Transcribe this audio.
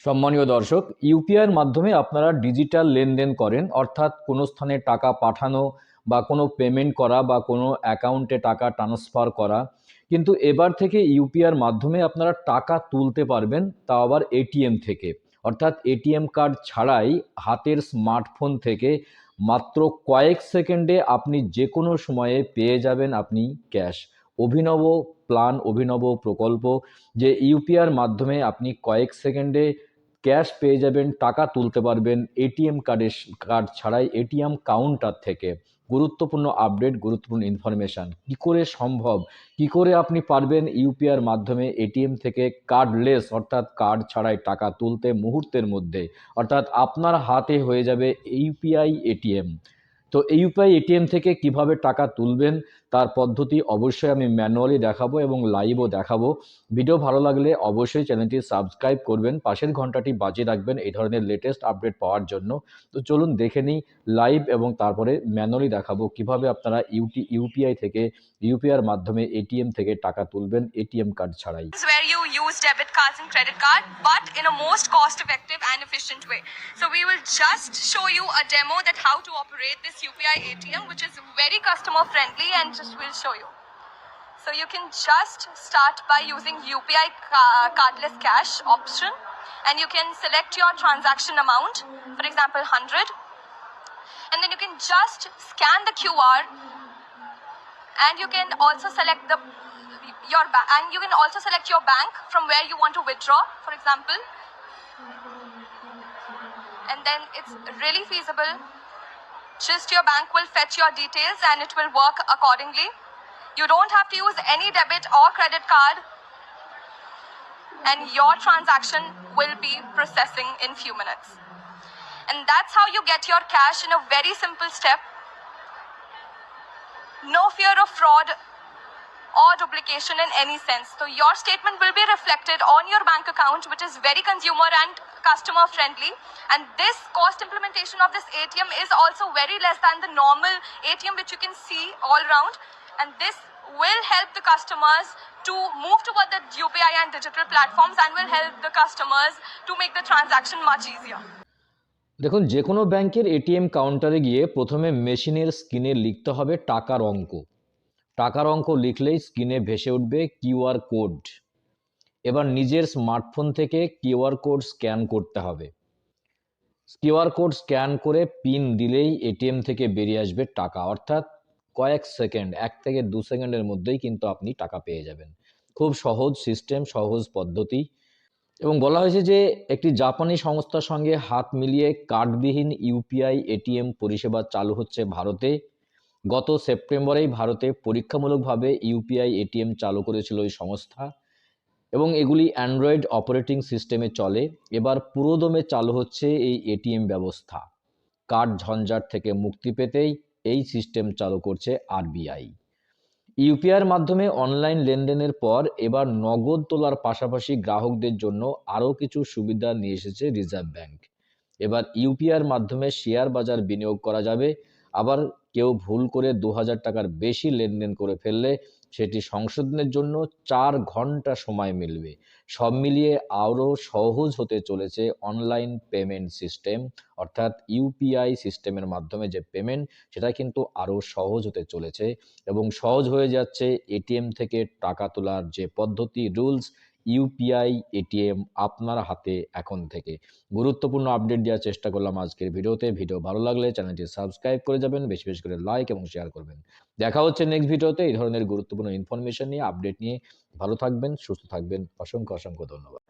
সম্মানীয় দর্শক ইউপিআইয়ের মাধ্যমে আপনারা ডিজিটাল লেনদেন করেন, অর্থাৎ কোনো স্থানে টাকা পাঠানো বা কোনো পেমেন্ট করা বা কোনো অ্যাকাউন্টে টাকা ট্রান্সফার করা। কিন্তু এবার থেকে ইউপিআইয়ের মাধ্যমে আপনারা টাকা তুলতে পারবেন তা আবার এটিএম থেকে। অর্থাৎ এটিএম কার্ড ছাড়াই হাতের স্মার্টফোন থেকে মাত্র কয়েক সেকেন্ডে আপনি যে কোনো সময়ে পেয়ে যাবেন আপনি ক্যাশ অভিনব প্ল্যান অভিনব প্রকল্প যে ইউপিআইয়ের মাধ্যমে আপনি কয়েক সেকেন্ডে ক্যাশ পেয়ে যাবেন, টাকা তুলতে পারবেন এটিএম কার্ডের কার্ড ছাড়াই এটিএম কাউন্টার থেকে। গুরুত্বপূর্ণ আপডেট, গুরুত্বপূর্ণ ইনফরমেশান। কি করে সম্ভব? কি করে আপনি পারবেন ইউপিআইয়ের মাধ্যমে এটিএম থেকে কার্ডলেস, অর্থাৎ কার্ড ছাড়াই টাকা তুলতে মুহূর্তের মধ্যে? অর্থাৎ আপনার হাতে হয়ে যাবে ইউপিআই এটিএম। তো ইউপিআই এটিএম থেকে কীভাবে টাকা তুলবেন, তার পদ্ধতি অবশ্যই আমি ম্যানুয়ালি দেখাবো এবং লাইভও দেখাবো। ভিডিও ভালো লাগলে অবশ্যই চ্যানেলটি সাবস্ক্রাইব করবেন, পাশের ঘন্টাটি বাজিয়ে রাখবেন এই ধরনের লেটেস্ট আপডেট পাওয়ার জন্য। তো চলুন দেখে নিই লাইভ এবং তারপরে ম্যানুয়ালি দেখাবো কীভাবে আপনারা ইউটি ইউপিআই থেকে ইউপিআইয়ের মাধ্যমে এটিএম থেকে টাকা তুলবেন এটিএম কার্ড ছাড়াই। Use debit cards and credit card, but in a most cost effective and efficient way. So we will just show you a demo that how to operate this upi atm which is very customer friendly and just we'll show you. So you can just start by using upi ca- cardless cash option and you can select your transaction amount for example 100 and then you can just scan the qr and you can also select the your and you can also select your bank from where you want to withdraw for example. And then it's really feasible just your bank will fetch your details and it will work accordingly. You don't have to use any debit or credit card. And your transaction will be processing in few minutes. And that's how you get your cash in a very simple step. No fear of fraud or duplication in any sense. So your statement will be reflected on your bank account, which is very consumer and customer friendly. And this cost implementation of this ATM is also very less than the normal ATM, which you can see all around. And this will help the customers to move toward the UPI and digital platforms and will help the customers to make the transaction much easier. দেখুন যে কোনো ব্যাংকের ATM কাউন্টারে গিয়ে প্রথমে মেশিনের স্ক্রিনে লিখতে হবে টাকার অঙ্ক টাকার অঙ্ক লিখলেই স্ক্রিনে ভেসে উঠবে কিউআর কোড। এবার নিজের স্মার্টফোন থেকে কিউআর কোড স্ক্যান করতে হবে। কিউআর কোড স্ক্যান করে পিন দিলেই এটিএম থেকে বেরিয়ে আসবে টাকা। অর্থাৎ কয়েক সেকেন্ড, এক থেকে দু সেকেন্ডের মধ্যেই কিন্তু আপনি টাকা পেয়ে যাবেন। খুব সহজ সিস্টেম, সহজ পদ্ধতি। এবং বলা হয়েছে যে একটি জাপানি সংস্থার সঙ্গে হাত মিলিয়ে কার্ডবিহীন ইউপিআই এটিএম পরিষেবা চালু হচ্ছে ভারতে। গত সেপ্টেম্বরেই ভারতে পরীক্ষামূলকভাবে ইউপিআই এটিএম চালু করেছিল এই সংস্থা এবং এগুলি অ্যান্ড্রয়েড অপারেটিং সিস্টেমে চলে। এবার পুরোদমে চালু হচ্ছে এই এটিএম ব্যবস্থা। কার্ড ঝঞ্ঝাট থেকে মুক্তি পেতেই এই সিস্টেম চালু করছে আরবিআই। ইউপিআইয়ের মাধ্যমে অনলাইন লেনদেনের পর এবার নগদ তোলার পাশাপাশি গ্রাহকদের জন্য আরও কিছু সুবিধা নিয়ে এসেছে রিজার্ভ ব্যাংক। এবার ইউপিআইয়ের মাধ্যমে শেয়ার বাজার বিনিয়োগ করা যাবে আবার কেউ ভুল করে দু হাজার টাকার বেশি লেনদেন করে ফেললে সেটি সংশোধনের জন্য চার ঘণ্টা সময় মিলবে। সব মিলিয়ে আরও সহজ হতে চলেছে অনলাইন পেমেন্ট সিস্টেম, অর্থাৎ ইউপিআই সিস্টেমের মাধ্যমে যে পেমেন্ট, সেটা কিন্তু আরও সহজ হতে চলেছে এবং সহজ হয়ে যাচ্ছে এটিএম থেকে টাকা তোলার যে পদ্ধতি, রুলস ইউপিআই, এটিএম আপনার হাতে এখন থেকে। গুরুত্বপূর্ণ আপডেট দেওয়ার চেষ্টা করলাম আজকের ভিডিওতে। ভিডিও ভালো লাগলে চ্যানেলটি সাবস্ক্রাইব করে যাবেন, বেশি বেশি করে লাইক এবং শেয়ার করবেন। দেখা হচ্ছে নেক্সট ভিডিওতে। এই ধরনের গুরুত্বপূর্ণ ইনফরমেশন নিয়ে আপডেট নিয়ে ভালো থাকবেন, সুস্থ থাকবেন। অসংখ্য অসংখ্য ধন্যবাদ।